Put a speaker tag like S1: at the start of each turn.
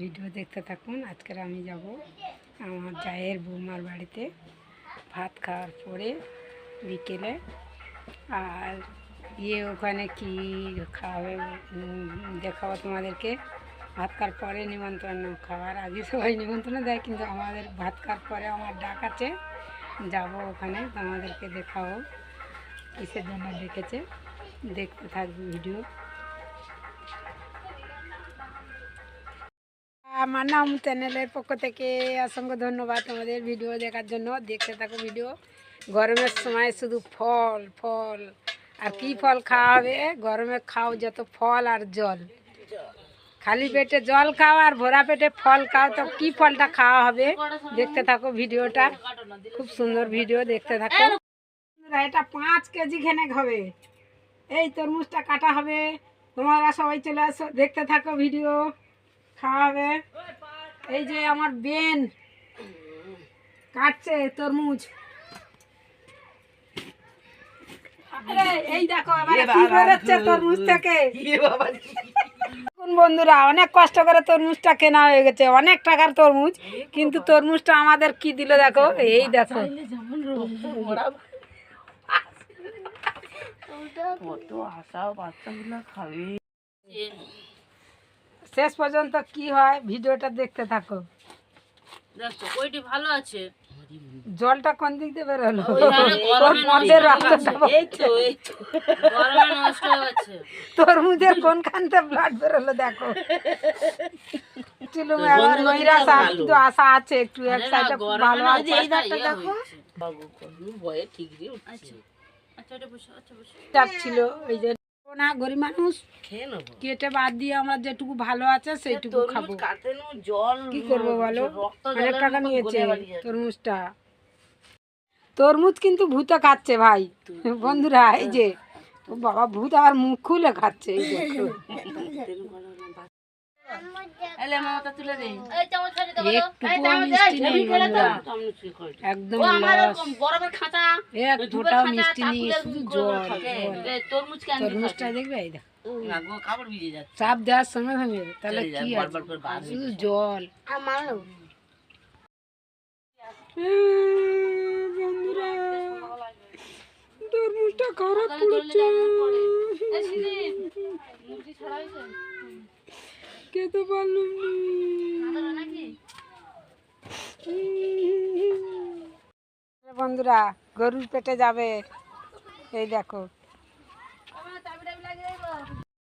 S1: Video দেখতে থাকুন। আজকের আমি যাব আমার জায়ের বৌমার বাড়িতে ভাত খাওয়ার পরে বিকেলে। আর ইয়ে ওখানে কি খাওয়াবে দেখাবো তোমাদেরকে। ভাত খাওয়ার পরে নিমন্ত্রণ খাওয়ার। আগে সবাই নিমন্ত্রণ দেয়, কিন্তু আমাদের ভাত খাওয়ার পরে আমার ডাক আছে। যাব ওখানে, তোমাদেরকে দেখাবো কিসের জন্য ডেকেছে। দেখতে থাকবে ভিডিও। আমার নাম চ্যানেলের পক্ষ থেকে অসংখ্য ধন্যবাদ তোমাদের ভিডিও দেখার জন্য। দেখতে থাকো ভিডিও। গরমের সময় শুধু ফল ফল। আর কি ফল খাওয়া হবে? গরমে খাও যত ফল আর জল। খালি পেটে জল খাও আর ভরা পেটে ফল খাও তো কি ফলটা খাওয়া হবে? দেখতে থাকো ভিডিওটা। খুব সুন্দর ভিডিও, দেখতে থাকো। এটা পাঁচ কেজি খেনে হবে। এই তরমুজটা কাটা হবে। তোমরা সবাই চলে আসো, দেখতে থাকো ভিডিও। খাওয়া হবে এই যে আমার বেন। কাটছে তরমুজ। এই দেখো বেরোচ্ছে তরমুজ থেকে? বন্ধুরা অনেক কষ্ট করে তরমুজটা কেনা হয়ে গেছে। অনেক টাকার তরমুজ কিন্তু তরমুজটা আমাদের কি দিল দেখো? এই দেখো।
S2: কত আশা বাচ্চাগুলো খাবে।
S1: শেষ পর্যন্ত কি হয়? ভিডিওটা দেখতে থাকো।
S2: দেখো ভালো আছে।
S1: জলটা কোন দিক দিয়ে বেরোলো? তোর মধ্যে রক্তটা কোনখানতে ব্লাড বেরোলো দেখো। এবার কিন্তু আশা আছে একটু এক সাইডে ভালো আছে।
S2: এই ডাক্তার দেখো। ভয়ে ঠিক রে আচ্ছা আচ্ছা আচ্ছা
S1: ছিল যে না গরিব মানুষ।
S2: খেয়ে নেব।
S1: কেটে বাদ দিয়ে আমরা যেটুকু ভালো আছে সেইটুকু খাব।
S2: জল
S1: কি করব বলো? অনেক টাকা নিয়েছে। তরমুজটা। তরমুজ কিন্তু ভূতে খাচ্ছে ভাই। বন্ধুরা এই যে বাবা ভূত আবার মুখ খুলে খাচ্ছে। এই চাপ দেওয়ার সঙ্গে সঙ্গে তাহলে কি শুধু জল। বন্ধুরা তরমুজটা খারাপ পড়েছে খেতে পারলাম বন্ধুরা গরুর পেটে যাবে। এই দেখো।